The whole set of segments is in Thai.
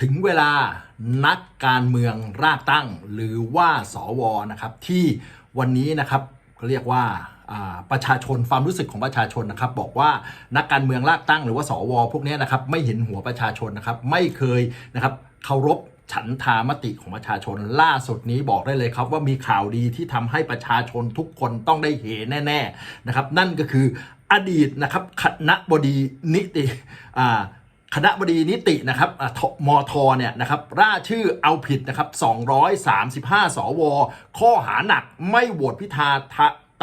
ถึงเวลานักการเมืองรากตั้ง หรือว่าสวนะครับ ที่วันนี้นะครับเขาเรียกว่าประชาชนความรู้สึกของประชาชนนะครับ บอกว่านักการเมืองรากตั้งหรือว่าสว พวกนี้นะครับไม่เห็นหัวประชาชนนะครับ ไม่เคยนะครับเคารพฉันทามติของประชาชนล่าสุดนี้บอกได้เลยครับ ว่ามีข่าวดีที่ทำให้ประชาชนทุกคนต้องได้เห็นแน่ ๆนะครับ นั่นก็คืออดีตนะครับคณะบดีนิติอ่า คณะบดีนิตินะครับอะทมทเนี่ยนะครับร่าชื่อเอาผิดนะครับ 235 สว ข้อหาหนักไม่โหวตพิธา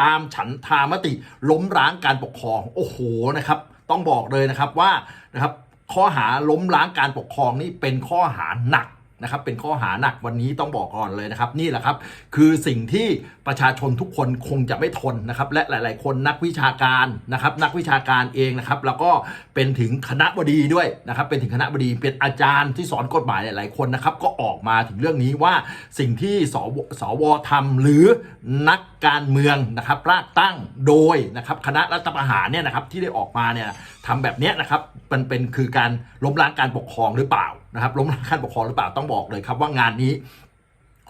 ตามฉันทามติ ล้มล้างการปกครอง โอ้โหนะครับ ต้องบอกเลยนะครับว่านะครับข้อหาล้มล้างการปกครองนี่เป็นข้อหาหนักนะครับเป็นข้อหาหนักวันนี้ต้องบอกก่อนเลยนะครับ นี่แหละครับ คือสิ่งที่ ประชาชนทุกคนคงจะไม่ทนนะครับ และหลาย ๆ คนนักวิชาการนะครับ นักวิชาการเองนะครับ แล้วก็เป็นถึงคณะบดีด้วยนะครับ เป็นถึงคณะบดีเป็นอาจารย์ที่สอนกฎหมายหลาย ๆ คนนะครับ ก็ออกมาถึงเรื่องนี้ว่าสิ่งที่สวสวทำหรือนักการเมืองนะครับรากตั้งโดยนะครับคณะรัฐประหารเนี่ยนะครับที่ได้ออกมาเนี่ยทำแบบนี้นะครับมันเป็นคือการล้มล้างการปกครองหรือเปล่านะครับล้มล้างการปกครองหรือเปล่าต้องบอกเลยครับว่างานนี้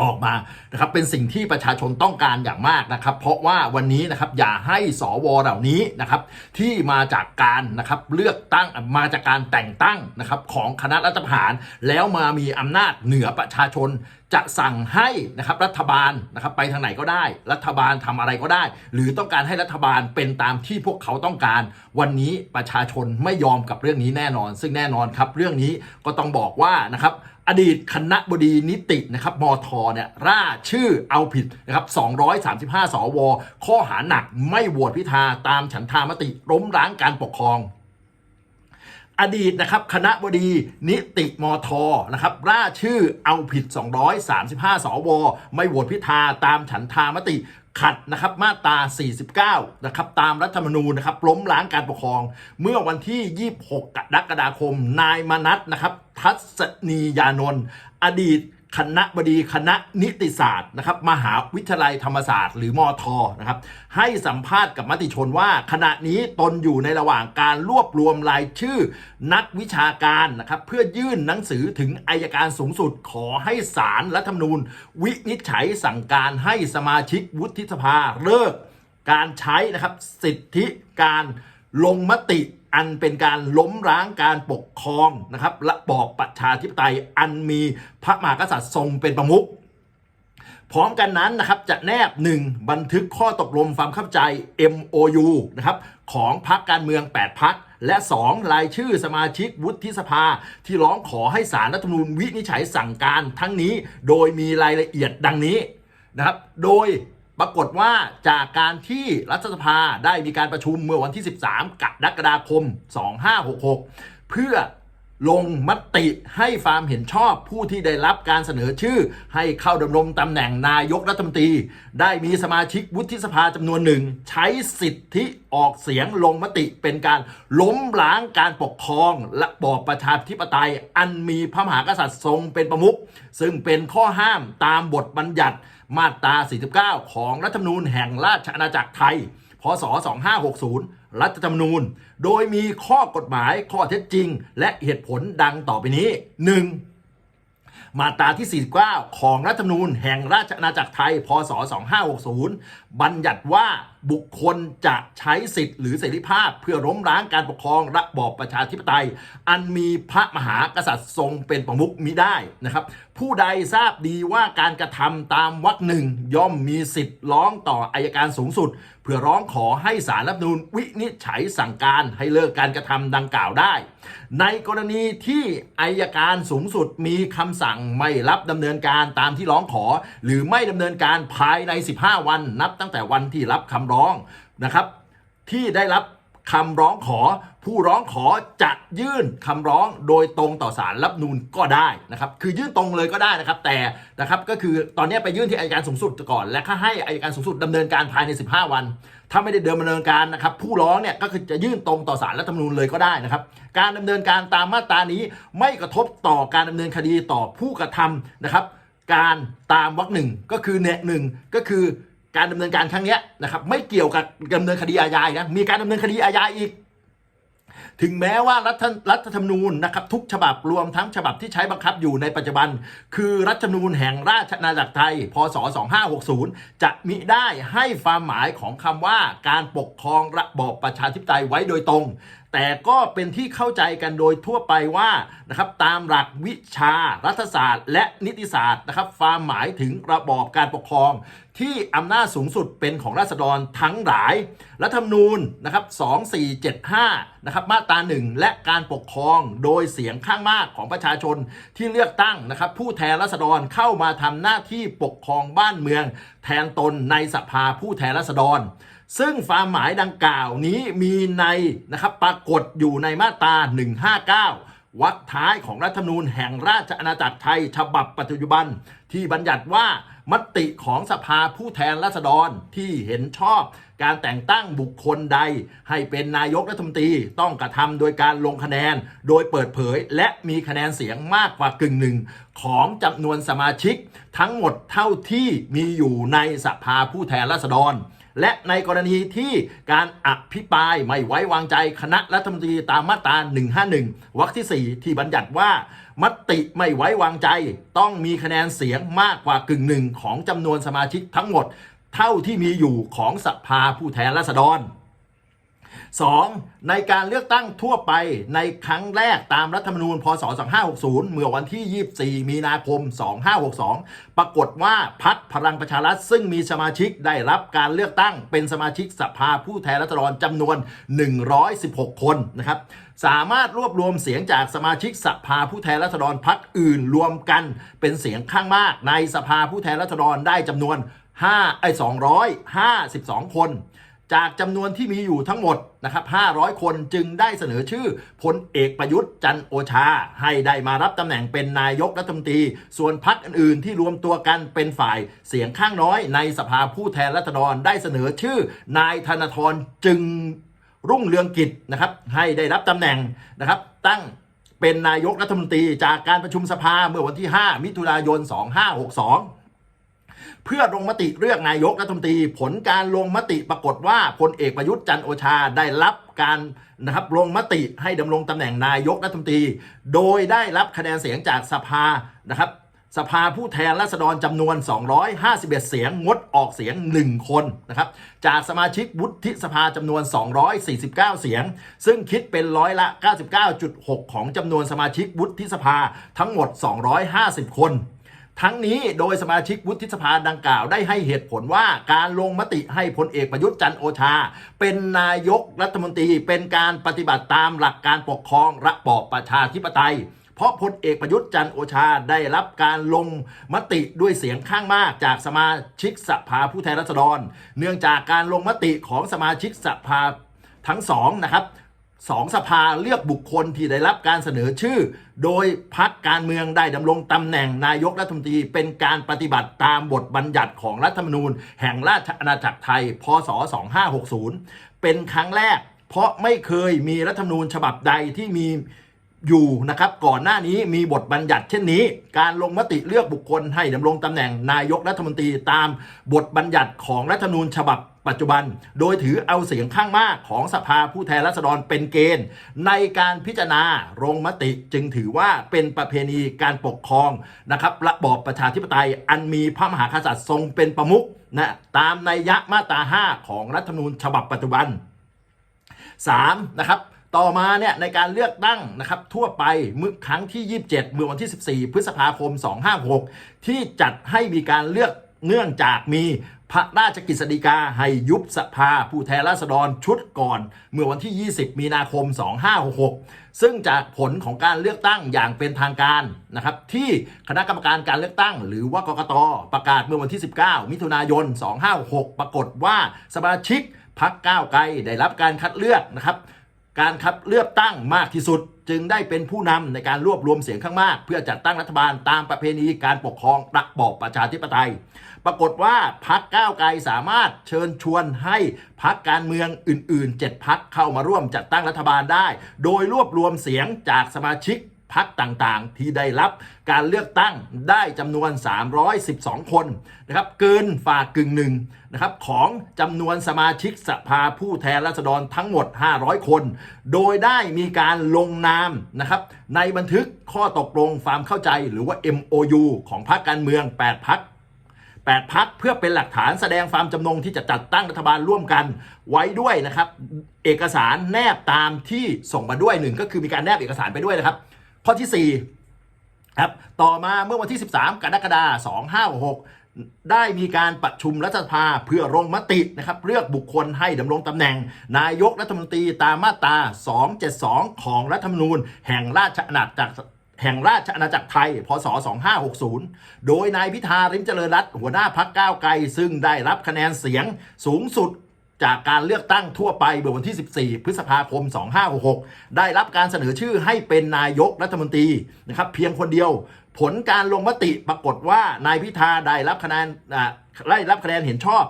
ออกมานะครับเป็นสิ่งที่ประชาชนต้องการอย่างมากนะครับ เพราะว่าวันนี้นะครับอย่าให้สวเหล่านี้นะครับที่มาจากการนะครับเลือกตั้งมาจากการแต่งตั้งนะครับของคณะรัฐประหาร แล้วมามีอำนาจเหนือประชาชนจะสั่งให้นะครับรัฐบาลนะครับไปทางไหนก็ได้ รัฐบาลทำอะไรก็ได้ หรือต้องการให้รัฐบาลเป็นตามที่พวกเขาต้องการ วันนี้ประชาชนไม่ยอมกับเรื่องนี้แน่นอน ซึ่งแน่นอนครับเรื่องนี้ก็ต้องบอกว่านะครับ อดีตคณะบดีนิตินะครับมทเนี่ยร่าชื่อเอาผิดนะครับ235 สว ข้อหาหนักไม่โหวตพิธาตามฉันทามติล้มล้างการปกครอง อดีตนะครับคณะบดีนิติมทนะครับร่าชื่อเอาผิด 235 สว ไม่โหวตพิธาตามฉันทามติขัดนะครับมาตรา 49 นะครับตามรัฐธรรมนูญนะครับล้มล้างการปกครอง เมื่อวันที่ 26 กรกฎาคม นายมนัทนะครับทัศนียานนท์อดีต คณะบดีคณะนิติศาสตร์นะครับมหาวิทยาลัยธรรมศาสตร์ หรือมอทนะครับให้สัมภาษณ์กับมติชนว่า ขณะนี้ตนอยู่ในระหว่างการรวบรวมรายชื่อ นักวิชาการนะครับเพื่อยื่นหนังสือถึงอายการสูงสุดขอให้ศาลรัฐธรรมนูญ วินิจฉัยสั่งการให้สมาชิกวุฒิสภาเลิก การใช้นะครับสิทธิการลงมติ อันเป็นการล้มล้างการปกครองนะครับระบอบประชาธิปไตยอันมีพระมหากษัตริย์ทรงเป็นประมุขพร้อมกันนั้นนะครับจะแนบ 1. บันทึกข้อตกลงความเข้าใจ MOU นะครับของพรรคการเมือง 8 พักและ 2. รายชื่อสมาชิกวุฒิสภา ที่ร้องขอให้สารรัฐธรรมนูญวินิจฉัยสั่งการทั้งนี้ โดยมีรายละเอียดดังนี้นะครับโดย ปรากฏว่าจากการที่รัฐสภาได้มีการประชุมเมื่อวันที่ 13 กรกฎาคม 2566 เพื่อลงมติให้ความเห็นชอบผู้ที่ได้รับการเสนอชื่อ ให้เข้าดำรงตำแหน่งนายกรัฐมนตรี ได้มีสมาชิกวุฒิสภาจำนวนหนึ่ง ใช้สิทธิออกเสียงลงมติเป็นการล้มล้างการปกครองและบอบประชาธิปไตย อันมีพระมหากษัตริย์ทรงเป็นประมุขซึ่งเป็นข้อห้ามตามบทบัญญัติ มาตรา 49 ของรัฐธรรมนูญแห่งราชอาณาจักรไทย พศ 2560 รัฐธรรมนูญ โดยมีข้อกฎหมายข้อเท็จจริง และเหตุผลดังต่อไปนี้ 1. มาตราที่ 49 ของรัฐธรรมนูญแห่งราชอาณาจักรไทย พศ 2560 บัญญัติว่า บุคคลจะใช้สิทธิ์หรือเสรีภาพ เพื่อล้มล้างการปกครองระบอบประชาธิปไตย อันมีพระมหากษัตริย์ทรงเป็นประมุขมิได้นะครับ ผู้ใดทราบดีว่าการกระทำตามวรรคหนึ่งย่อมมีสิทธิ์ร้องต่ออายการสูงสุด เพื่อร้องขอให้สารรัฐธรรมนูญวินิจฉัยสั่งการให้เลิกการกระทำดังกล่าวได้ ในกรณีที่อายการสูงสุดมีคำสั่งไม่รับดำเนินการตามที่ร้องขอ หรือไม่ดำเนินการภายใน 15 วันนับตั้งแต่วันที่รับคำร้องนะครับที่ได้รับคำร้องขอผู้ร้องขอจะยื่นคำร้องโดยตรงต่อสารรับนูนก็ได้นะครับคือยื่นตรงเลยก็ได้นะครับ แต่นะครับก็คือตอนนี้ไปยื่นที่อัยการสูงสุดก่อน และถ้าให้อัยการสูงสุดดำเนินการภายใน 15 วัน ถ้าไม่ได้ดำเนินการนะครับ ผู้ร้องเนี่ยก็คือจะยื่นตรงต่อสารรัฐธรรมนูญเลยก็ได้นะครับ การดำเนินการตามมาตรานี้ไม่กระทบต่อการดำเนินคดีต่อผู้กระทำนะครับ การตามวรรคหนึ่งก็คือเนี่ยหนึ่งก็คือ การดำเนินการครั้งนี้นะครับไม่เกี่ยวกับดำเนินคดีอาญาอีกนะมีการดำเนินคดีอาญาอีก ถึงแม้ว่ารัฐรัฐธรรมนูญนะครับทุกฉบับรวมทั้งฉบับที่ใช้บังคับอยู่ในปัจจุบัน คือรัฐธรรมนูญแห่งราชอาณาจักรไทย พศ 2560 จะมิได้ให้ความหมายของคำว่าการปกครองระบอบประชาธิปไตยไว้โดยตรง แต่ก็เป็นที่เข้าใจกันโดยทั่วไปว่านะครับตามหลักวิชารัฐศาสตร์ และนิติศาสตร์นะครับความหมายถึงระบอบการปกครอง ที่อำนาจสูงสุดเป็นของราษฎรทั้งหลาย รัฐธรรมนูญนะครับ2475นะครับมาตราหนึ่งและการปกครองโดยเสียงข้างมากของประชาชนที่เลือกตั้งนะครับผู้แทนราษฎรเข้ามาทำหน้าที่ปกครองบ้านเมือง แทนตนในสภาผู้แทนราษฎร ซึ่งความหมายดังกล่าวนี้มีในนะครับปรากฏอยู่ในมาตรา 159 วรรคท้ายของรัฐธรรมนูญแห่งราชอาณาจักรไทย ฉบับปัจจุบัน ที่บัญญัติว่ามติของสภาผู้แทนราษฎรที่เห็นชอบ การแต่งตั้งบุคคลใด ให้เป็นนายกรัฐมนตรีต้องกระทำโดยการลงคะแนน โดยเปิดเผย และมีคะแนนเสียงมากกว่ากึ่งหนึ่ง ของจำนวนสมาชิก ทั้งหมดเท่าที่มีอยู่ในสภาผู้แทนราษฎร และในกรณีที่การอภิปรายไม่ไว้วางใจคณะรัฐมนตรีตามมาตรา 151 วรรคที่ 4 ที่บัญญัติว่ามติไม่ไว้วางใจ ต้องมีคะแนนเสียงมากกว่ากึ่งหนึ่งของจำนวนสมาชิกทั้งหมด เท่าที่มีอยู่ของสภาผู้แทนราษฎร 2. ในการเลือกตั้งทั่วไปในครั้งแรกตามรัฐธรรมนูญพศ 2560 เมื่อวันที่ 24 มีนาคม 2562 ปรากฏว่าพักพลังประชารัฐซึ่งมีสมาชิกได้รับการเลือกตั้งเป็นสมาชิกสภาผู้แทนราษฎรจำนวน 116 คนนะครับสามารถรวบรวมเสียงจากสมาชิกสภาผู้แทนราษฎรพักอื่นรวมกันเป็นเสียงข้างมาก ในสภาผู้แทนราษฎรได้จำนวน5ไอ้252 คน จากจำนวนที่มีอยู่ทั้งหมดนะครับ500 คนจึงได้เสนอชื่อพลเอกประยุทธ์จันโอชา ให้ได้มารับตำแหน่งเป็นนายกรัฐมนตรี ส่วนพรรคอื่นๆ ที่รวมตัวกันเป็นฝ่ายเสียงข้างน้อยในสภาผู้แทนราษฎรได้เสนอชื่อ นายธนาธรจึงรุ่งเรืองกิจนะครับให้ได้รับตำแหน่งนะครับตั้งเป็นนายกรัฐมนตรีจากการประชุมสภาเมื่อวันที่ 5 มิถุนายน 2562 เพื่อลงมติเลือกนายกรัฐมนตรีผลการลงมติปรากฏว่าพลเอกประยุทธ์จันโอชาได้รับการนะครับลงมติให้ดำรงตำแหน่งนายกรัฐมนตรี โดยได้รับคะแนนเสียงจากสภานะครับสภาผู้แทนราษฎรจำนวน 251 เสียง งดออกเสียง 1 คนนะครับ จากสมาชิกวุฒิสภาจำนวน 249 เสียง ซึ่งคิดเป็นร้อยละ 99.6 ของจำนวนสมาชิกวุฒิสภาทั้งหมด 250 คน ทั้งนี้โดยสมาชิกวุฒิสภาดังกล่าวได้ให้เหตุผลว่าการลงมติให้พลเอกประยุทธ์จันโอชา เป็นนายกรัฐมนตรีเป็นการปฏิบัติตามหลักการปกครองระบอบประชาธิปไตย เพราะพลเอกประยุทธ์จันโอชาได้รับการลงมติด้วยเสียงข้างมากจากสมาชิกสภาผู้แทนราษฎร เนื่องจากการลงมติของสมาชิกสภาทั้งสองนะครับ สองสภาเลือกบุคคลที่ได้รับการเสนอชื่อ โดยพักการเมืองได้ดำรงตำแหน่งนายกรัฐมนตรีเป็นการปฏิบัติตามบทบัญญัติของรัฐธรรมนูญ แห่งราชอาณาจักรไทย พศ 2560 เป็นครั้งแรก เพราะไม่เคยมีรัฐธรรมนูญฉบับใดที่มีอยู่นะครับก่อนหน้านี้มีบทบัญญัติเช่นนี้ การลงมติเลือกบุคคลให้ดำรงตำแหน่งนายกรัฐมนตรีตามบทบัญญัติของรัฐธรรมนูญฉบับ ปัจจุบัน โดยถือเอาเสียงข้างมากของสภาผู้แทนราษฎรเป็นเกณฑ์ ในการพิจารณาลงมติจึงถือว่าเป็นประเพณีการปกครองนะครับระบอบประชาธิปไตยอันมีพระมหากษัตริย์ทรงเป็นประมุขนะตามนัยยะมาตรา 5 ของรัฐธรรมนูญฉบับปัจจุบัน 3. นะครับต่อมาเนี่ยในการเลือกตั้งนะครับทั่วไปเมื่อครั้งที่ 27 เมื่อวันที่ 14 พฤษภาคม 256 ที่จัดให้มีการเลือกเนื่องจากมี พระราชกฤษฎีกาให้ยุบสภาผู้แทนราษฎรชุดก่อน เมื่อวันที่ 20 มีนาคม 2566 ซึ่งจากผลของการเลือกตั้งอย่างเป็นทางการนะครับที่คณะกรรมการการเลือกตั้ง หรือว่ากกตประกาศเมื่อวันที่ 19 มิถุนายน 2566 ปรากฏว่าสมาชิกพักก้าวไกลได้รับการคัดเลือกนะครับ การคัดเลือกตั้งมากที่สุด จึงได้เป็นผู้นำในการรวบรวมเสียงข้างมาก เพื่อจัดตั้งรัฐบาลตามประเพณีการปกครองระบอบประชาธิปไตย ปรากฏว่าพักก้าวไกลสามารถเชิญชวนให้พักการเมืองอื่นๆ 7พักเข้ามาร่วมจัดตั้งรัฐบาลได้ โดยรวบรวมเสียงจากสมาชิก พักต่างๆ ที่ได้รับการเลือกตั้งได้จำนวน 312 คนนะครับเกินฝากกึ่งหนึ่งนะครับของจำนวนสมาชิกสภาผู้แทนราษฎรทั้งหมด 500 คน โดยได้มีการลงนามนะครับในบันทึกข้อตกลงความเข้าใจหรือว่า MOU ของพรรคการเมือง 8พัก8พักเพื่อเป็นหลักฐานแสดงความจำนงที่จะจัดตั้งรัฐบาลร่วมกันไว้ด้วยนะครับ เอกสารแนบตามที่ส่งมาด้วยหนึ่งก็คือมีการแนบเอกสารไปด้วยนะครับ ข้อที่ 4 ครับ ต่อมาเมื่อวันที่ 13 กรกฎาคม2566 ได้มีการประชุมรัฐสภาเพื่อลงมตินะครับ เลือกบุคคลให้ดำรงตำแหน่ง นายกรัฐมนตรีตามมาตรา 272 ของรัฐธรรมนูญ แห่งราชอาณาจักรแห่งราชอาณาจักรไทย พศ 2560 โดยนายพิธาริมเจริญรัตน์หัวหน้าพักก้าวไกล ซึ่งได้รับคะแนนเสียงสูงสุด จากการเลือกตั้งทั่วไปเมื่อวันที่ 14 พฤษภาคม 2566 ได้รับการเสนอชื่อให้เป็นนายกรัฐมนตรีนะครับเพียงคนเดียว ผลการลงมติปรากฏว่านายพิธาได้รับคะแนนได้รับคะแนนเห็นชอบ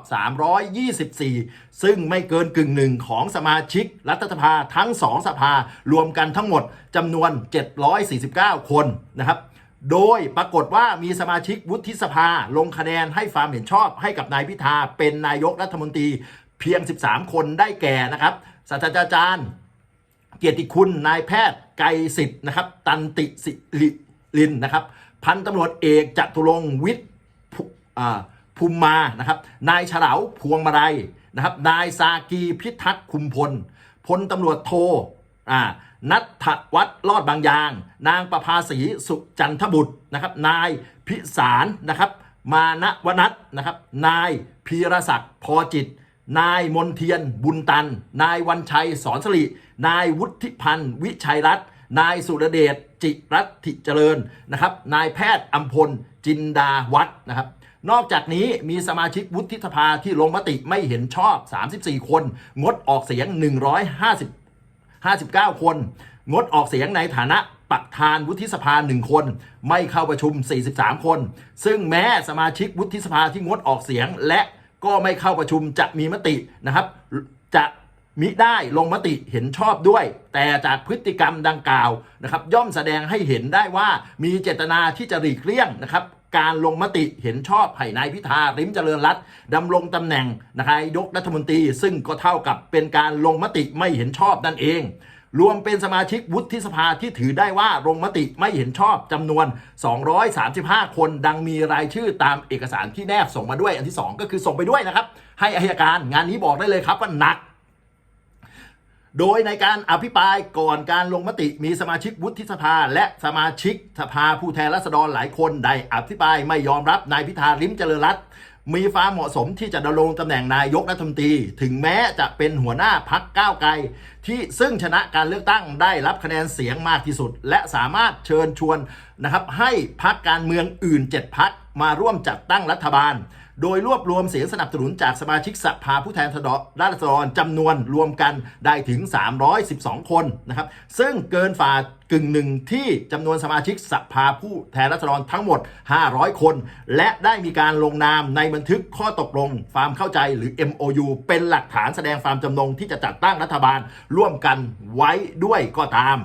324 ซึ่งไม่เกินกึ่งหนึ่งของสมาชิกรัฐสภาทั้งสองสภารวมกันทั้งหมดจำนวน 749 คนนะครับโดยปรากฏว่ามีสมาชิกวุฒิสภาลงคะแนนให้ความเห็นชอบให้กับนายพิธาเป็นนายกรัฐมนตรี เพียง 13 คนได้แก่นะครับศาสตราจารย์ เกียรติคุณนายแพทย์ไกรสิทธิ์นะครับ ตันติสิริลินนะครับ พันตำรวจเอกจตุรงค์วิทย์ภูมิมานะครับ นายเฉลาพวงมาลัยนะครับ นายซากีพิทักษ์คุมพล พลตำรวจโทอ่านัทวัฒน์รอดบางยาง นางประภาสีสุจันทบุตรนะครับ นายพิสารนะครับ มานะวนัทนะครับ นายพีรศักดิ์พอจิต นายมนเทียนบุญตัน นายวันชัยสอนสลินายวุฒิพันธ์วิชัยรัตน์นายสุรเดชจิรัติเจริญนะครับ นายแพทย์อัมพลจินดาวัฒน์นะครับ นอกจากนี้มีสมาชิกวุฒิสภาที่ลงมติไม่เห็นชอบ 34 คน งดออกเสียง 150 59 คน งดออกเสียงในฐานะประธานวุฒิสภา1คน ไม่เข้าประชุม 43 คน ซึ่งแม้สมาชิกวุฒิสภาที่งดออกเสียงและ ก็ไม่เข้าประชุมจะมีมตินะครับ จะมิได้ลงมติเห็นชอบด้วย แต่จากพฤติกรรมดังกล่าวนะครับ ย่อมแสดงให้เห็นได้ว่ามีเจตนาที่จะหลีกเลี่ยงนะครับการลงมติเห็นชอบให้นายพิธาริมเจริญรัตดำรงตำแหน่งนายกรัฐมนตรี ซึ่งก็เท่ากับเป็นการลงมติไม่เห็นชอบนั่นเอง รวมเป็นสมาชิกวุฒิสภาที่ถือได้ว่าลงมติไม่เห็นชอบจำนวน 235 คนดังมีรายชื่อตามเอกสารที่แนบส่งมาด้วยอันที่ 2 ก็คือส่งไปด้วยนะครับ ให้อายการงานนี้บอกได้เลยครับว่าหนักโดยในการอภิปรายก่อนการลงมติมีสมาชิกวุฒิสภา และสมาชิกสภาผู้แทนราษฎรหลายคนได้อภิปรายไม่ยอมรับนายพิธาริมเจริญรัตน์ มีความเหมาะสมที่จะดำรงตำแหน่งนายกรัฐมนตรี ถึงแม้จะเป็นหัวหน้าพักก้าวไกล ที่ซึ่งชนะการเลือกตั้งได้รับคะแนนเสียงมากที่สุด และสามารถเชิญชวนนะครับให้พักการเมืองอื่น 7 พักมาร่วมจัดตั้งรัฐบาล โดยรวบรวมเสียงสนับสนุนจากสมาชิกสภาผู้แทนราษฎรจำนวนรวมกันได้ถึง 312 คนนะครับซึ่งเกินฝ่ากึ่งหนึ่งที่จำนวนสมาชิกสภาผู้แทนราษฎรทั้งหมด 500 คน และได้มีการลงนามในบันทึกข้อตกลงความเข้าใจหรือ MOU เป็นหลักฐานแสดงความจำนงที่จะจัดตั้งรัฐบาลร่วมกันไว้ด้วยก็ตาม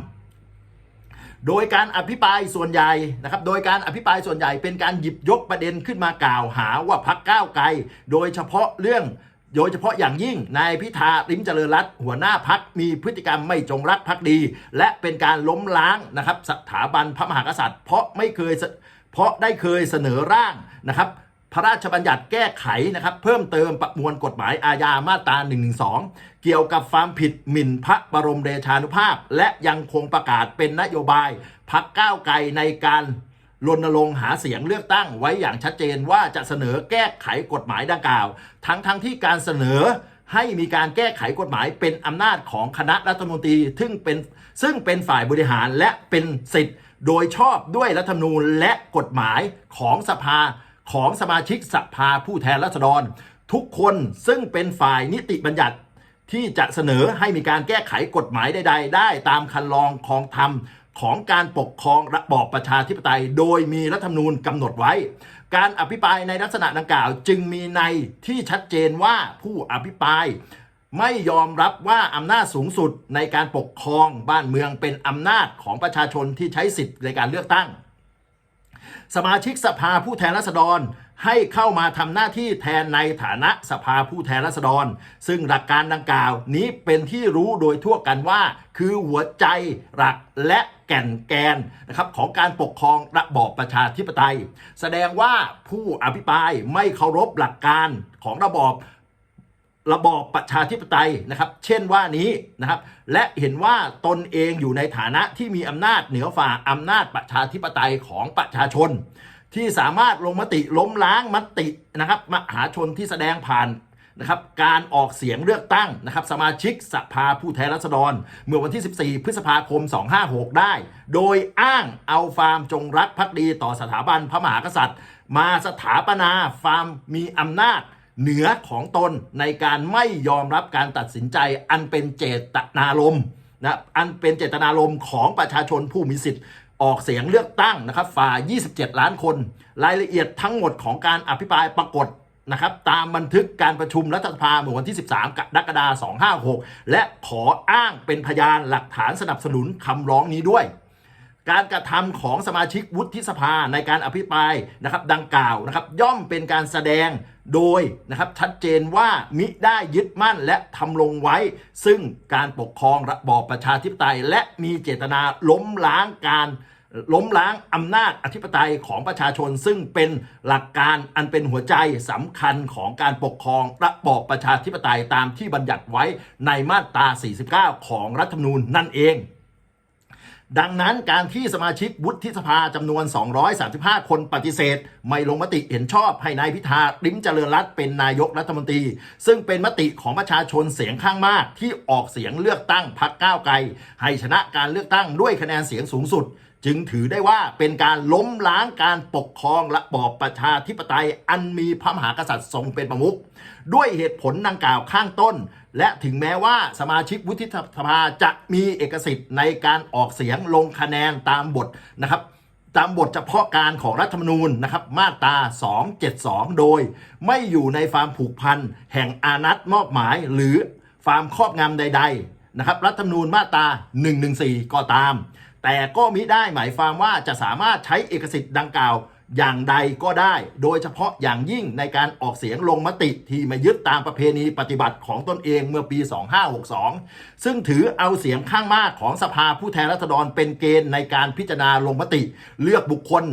โดยการอภิปรายส่วนใหญ่นะครับ โดยการอภิปรายส่วนใหญ่เป็นการหยิบยกประเด็นขึ้นมากล่าวหาว่าพักก้าวไกล โดยเฉพาะเรื่องโดยเฉพาะอย่างยิ่งนายพิธาลิมเจริญรัตน์หัวหน้าพักมีพฤติกรรมไม่จงรักภักดี และเป็นการล้มล้างนะครับสถาบันพระมหากษัตริย์ เพราะไม่เคยเพราะได้เคยเสนอร่างนะครับ พระราชบัญญัติแก้ไขนะครับเพิ่มเติมประมวลกฎหมายอาญามาตรา1นึเกี่ยวกับความผิดหมิ่นพระบรมเดชานุภาพ และยังคงประกาศเป็นนโยบายพักก้าวไกลในการรณรงค์หาเสียงเลือกตั้งไว้อย่างชัดเจนว่าจะเสนอแก้ไขกฎหมายดังกล่าว ทั้งทั้งที่การเสนอให้มีการแก้ไขกฎหมายเป็นอำนาจของคณะรัฐมนตรีซึ่งเป็นซึ่งเป็นฝ่ายบริหารและเป็นสิทธิ์ โดยชอบด้วยรัฐธรรมนูญและกฎหมายของสภา ของสมาชิกสภาผู้แทนราษฎร ทุกคนซึ่งเป็นฝ่ายนิติบัญญัติที่จะเสนอให้มีการแก้ไขกฎหมายใด ๆ ได้ตามคันลองของธรรมของการปกครองระบอบประชาธิปไตย โดยมีรัฐธรรมนูญกำหนดไว้ การอภิปรายในลักษณะดังกล่าว จึงมีในที่ชัดเจนว่าผู้อภิปรายไม่ยอมรับว่าอำนาจสูงสุดในการปกครองบ้านเมืองเป็นอำนาจของประชาชนที่ใช้สิทธิ์ในการเลือกตั้ง สมาชิกสภาผู้แทนราษฎรให้เข้ามาทำหน้าที่แทนในฐานะสภาผู้แทนราษฎร ซึ่งหลักการดังกล่าวนี้เป็นที่รู้โดยทั่วกันว่า คือหัวใจหลักและแก่นแกนนะครับของการปกครองระบอบประชาธิปไตย แสดงว่าผู้อภิปรายไม่เคารพหลักการของระบอบ ระบอบประชาธิปไตยนะครับ เช่นว่านี้นะครับ และเห็นว่าตนเองอยู่ในฐานะที่มีอำนาจเหนือฝ่าอำนาจประชาธิปไตยของประชาชน ที่สามารถลงมติล้มล้างมตินะครับมหาชนที่แสดงผ่านนะครับการออกเสียงเลือกตั้งนะครับสมาชิกสภาผู้แทนราษฎร เมื่อวันที่ 14 พฤษภาคม 256 ได้ โดยอ้างเอาฟาร์มจงรักภักดีต่อสถาบันพระมหากษัตริย์ มาสถาปนาฟาร์มมีอำนาจ เหนือของตนในการไม่ยอมรับการตัดสินใจ อันเป็นเจตนารมณ์นะอันเป็นเจตนารมณ์ของประชาชนผู้มีสิทธิ์ออกเสียงเลือกตั้งนะครับฝ่าย27 ล้านคน รายละเอียดทั้งหมดของการอภิปรายปรากฏนะครับตามบันทึกการประชุมรัฐสภาเมื่อวันที่ 13กรกฎาคม256 และขออ้างเป็นพยานหลักฐานสนับสนุนคำร้องนี้ด้วย การกระทำของสมาชิกวุฒิสภาในการอภิปรายนะครับดังกล่าวนะครับย่อมเป็นการแสดง โดยนะครับชัดเจนว่ามิได้ยึดมั่นและทำลงไว้ ซึ่งการปกครองระบอบประชาธิปไตย และมีเจตนาล้มล้างการล้มล้างอำนาจอธิปไตยของประชาชน ซึ่งเป็นหลักการอันเป็นหัวใจสำคัญของการปกครองระบอบประชาธิปไตยตามที่บัญญัติไว้ในมาตรา 49 ของรัฐธรรมนูญนั่นเอง ดังนั้นการที่สมาชิกวุฒิสภาจำนวน 235 คนปฏิเสธ ไม่ลงมติเห็นชอบให้นายพิธาลิ้มเจริญรัตน์เป็นนายกรัฐมนตรี ซึ่งเป็นมติของประชาชนเสียงข้างมากที่ออกเสียงเลือกตั้งพรรคก้าวไกล ให้ชนะการเลือกตั้งด้วยคะแนนเสียงสูงสุด จึงถือได้ว่าเป็นการล้มล้างการปกครองระบอบประชาธิปไตยอันมีพระมหากษัตริย์ทรงเป็นประมุขด้วยเหตุผลดังกล่าวข้างต้น และถึงแม้ว่าสมาชิกวุฒิสภาจะมีเอกสิทธิ์ในการออกเสียงลงคะแนนตามบทนะครับตามบทเฉพาะการของรัฐธรรมนูญนะครับมาตรา 272 โดย ไม่อยู่ในฟามผูกพันแห่งอานัตมอบหมาย หรือฟามครอบงำใด ๆ นะครับ รัฐธรรมนูญมาตรา 114 ก็ตาม แต่ก็มิได้หมายความว่าจะสามารถใช้เอกสิทธิ์ดังกล่าว อย่างใดก็ได้ โดยเฉพาะอย่างยิ่งในการออกเสียงลงมติที่มายึดตามประเพณีปฏิบัติของตนเองเมื่อปี 2562 ซึ่งถือเอาเสียงข้างมากของสภาผู้แทนราษฎรเป็นเกณฑ์ในการพิจารณาลงมติ เลือกบุคคล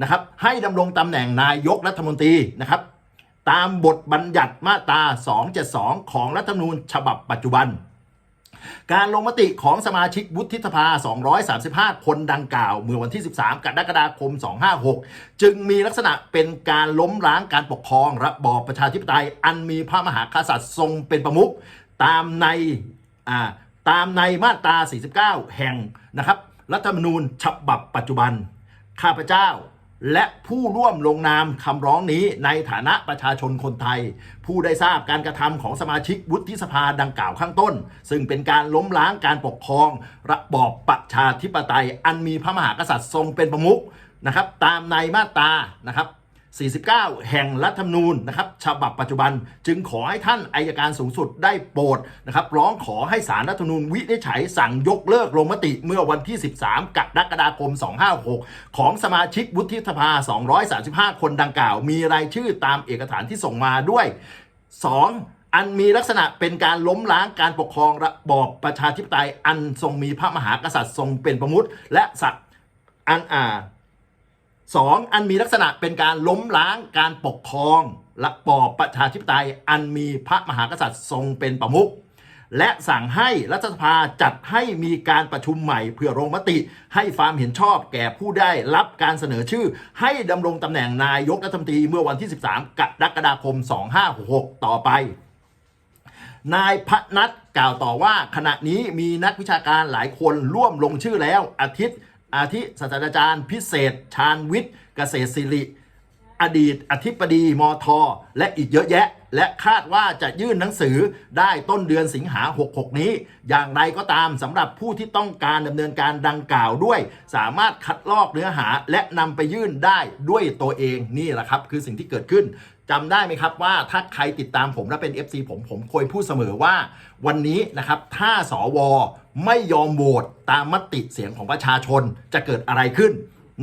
นะครับให้ดำรงตำแหน่งนายกรัฐมนตรีนะครับตามบทบัญญัติมาตรา 272 ของรัฐธรรมนูญฉบับปัจจุบัน การลงมติของสมาชิกวุฒิสภา 235 คนดังกล่าว เมื่อวันที่ 13 กรกฎาคม 256 จึงมีลักษณะเป็นการล้มล้างการปกครองระบอบประชาธิปไตย อันมีพระมหากษัตริย์ทรงเป็นประมุขตามในตามในมาตรา 49 แห่งนะครับ รัฐธรรมนูญฉบับปัจจุบัน ข้าพเจ้า และผู้ร่วมลงนามคำร้องนี้ในฐานะประชาชนคนไทย ผู้ได้ทราบการกระทำของสมาชิกวุฒิสภาดังกล่าวข้างต้น ซึ่งเป็นการล้มล้างการปกครอง ระบอบประชาธิปไตย อันมีพระมหากษัตริย์ทรงเป็นประมุขนะครับ ตามในมาตรานะครับ 49 แห่งรัฐธรรมนูญนะครับฉบับปัจจุบันจึงขอให้ท่านอายการสูงสุดได้โปรดนะครับร้องขอให้สารรัฐธรรมนูญวินิจฉัยสั่งยกเลิกลงมติเมื่อวันที่ 13 กรกฎาคม 256 ของสมาชิกวุฒิสภา 235 คนดังกล่าว มีรายชื่อตามเอกสารที่ส่งมาด้วย 2. อันมีลักษณะเป็นการล้มล้างการปกครองระบอบประชาธิปไตยอันทรงมีพระมหากษัตริย์ทรงเป็นประมุขและสัตว์อันอ่า สองอันมีลักษณะเป็นการล้มล้างการปกครองระบอบประชาธิปไตย อันมีพระมหากษัตริย์ทรงเป็นประมุขและสั่งให้รัฐสภาจัดให้มีการประชุมใหม่เพื่อลงมติ ให้ความเห็นชอบแก่ผู้ได้รับการเสนอชื่อ ให้ดำรงตำแหน่งนายกรัฐมนตรีเมื่อวันที่ 13 กรกฎาคม 2566 ต่อไป นายพนัทกล่าวต่อว่าขณะนี้มีนักวิชาการหลายคนร่วมลงชื่อแล้วอาทิตย์ อาทิศาสตราจารย์ พิเศษ ชาญวิทย์เกษตรศิริ อดีตอธิบดีมท และอีกเยอะแยะ และคาดว่าจะยื่นหนังสือได้ต้นเดือนสิงหา 66 นี้ อย่างไรก็ตามสำหรับผู้ที่ต้องการดำเนินการดังกล่าวด้วย สามารถคัดลอกเนื้อหาและนำไปยื่นได้ด้วยตัวเองนี่แหละครับ คือสิ่งที่เกิดขึ้นจำได้ไหมครับว่าถ้าใครติดตามผมและเป็น FC ผมผมเคยพูดเสมอว่า วันนี้นะครับถ้าสว ไม่ยอมโหวตตามมติเสียงของประชาชนจะเกิดอะไรขึ้น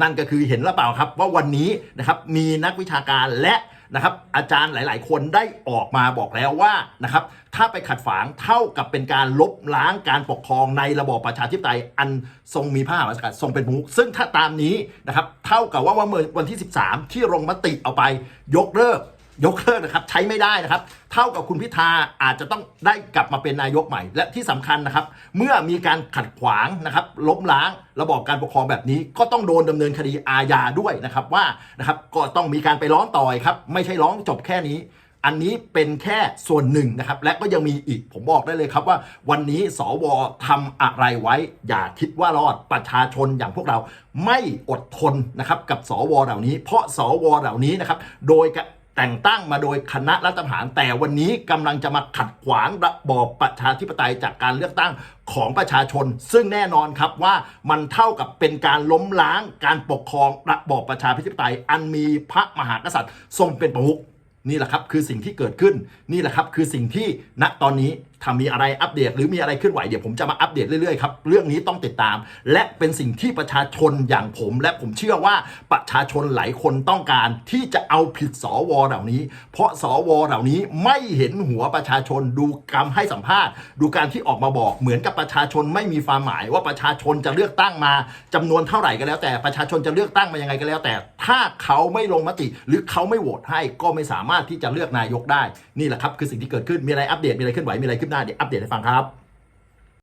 นั่นก็คือเห็นหรือเปล่าครับว่าวันนี้นะครับมีนักวิชาการและนะครับอาจารย์หลาย ๆ คนได้ออกมาบอกแล้วว่านะครับถ้าไปขัดฝางเท่ากับเป็นการลบล้างการปกครองในระบอบประชาธิปไตยอันทรงมีพระมหากษัตริย์ทรงเป็นมุขซึ่งถ้าตามนี้นะครับเท่ากับว่าว่าเมื่อวันที่ 13 ที่ลงมติเอาไปยกเลิก ยกเลิกนะครับ ใช้ไม่ได้นะครับ เท่ากับคุณพิธาอาจจะต้องได้กลับมาเป็นนายกใหม่ และที่สำคัญนะครับ เมื่อมีการขัดขวางนะครับ ล้มล้างระบอบการปกครองแบบนี้ ก็ต้องโดนดำเนินคดีอาญาด้วยนะครับ ว่านะครับก็ต้องมีการไปร้องต่อยครับ ไม่ใช่ร้องจบแค่นี้อันนี้เป็นแค่ส่วนหนึ่งนะครับ และก็ยังมีอีกผมบอกได้เลยครับว่า วันนี้สวทำอะไรไว้ อย่าคิดว่ารอดประชาชนอย่างพวกเราไม่อดทนนะครับกับสวเหล่านี้ เพราะสวเหล่านี้นะครับโดยก แต่งตั้งมาโดยคณะรัฐประหารแต่วันนี้กำลังจะมาขัดขวางระบอบประชาธิปไตยจากการเลือกตั้งของประชาชน ซึ่งแน่นอนครับว่ามันเท่ากับเป็นการล้มล้างการปกครองระบอบประชาธิปไตย อันมีพระมหากษัตริย์ทรงเป็นประมุขนี่แหละครับคือสิ่งที่เกิดขึ้นนี่แหละครับคือสิ่งที่ณตอนนี้ถ้ามีอะไรอัปเดตหรือมีอะไรเคลื่อนไหวเดี๋ยวผมจะมาอัปเดตเรื่อยๆครับเรื่องนี้ต้องติดตาม และเป็นสิ่งที่ประชาชนอย่างผม และผมเชื่อว่าประชาชนหลายคนต้องการที่จะเอาผิดสวเหล่านี้ เพราะสวเหล่านี้ไม่เห็นหัวประชาชนดูคำให้สัมภาษณ์ ดูการที่ออกมาบอกเหมือนกับประชาชนไม่มีความหมายว่าประชาชนจะเลือกตั้งมาจำนวนเท่าไหร่ก็แล้ว แต่ประชาชนจะเลือกตั้งมายังไงก็แล้ว แต่ถ้าเขาไม่ลงมติ หรือเขาไม่โหวตให้ก็ไม่สามารถที่จะเลือกนายกได้นี่แหละครับคือสิ่งที่เกิดขึ้นมีอะไรอัปเดตมีอะไรเคลื่อนไหวมีอะไรขึ้นหน้าเดี๋ยวอัปเดตให้ฟังครับ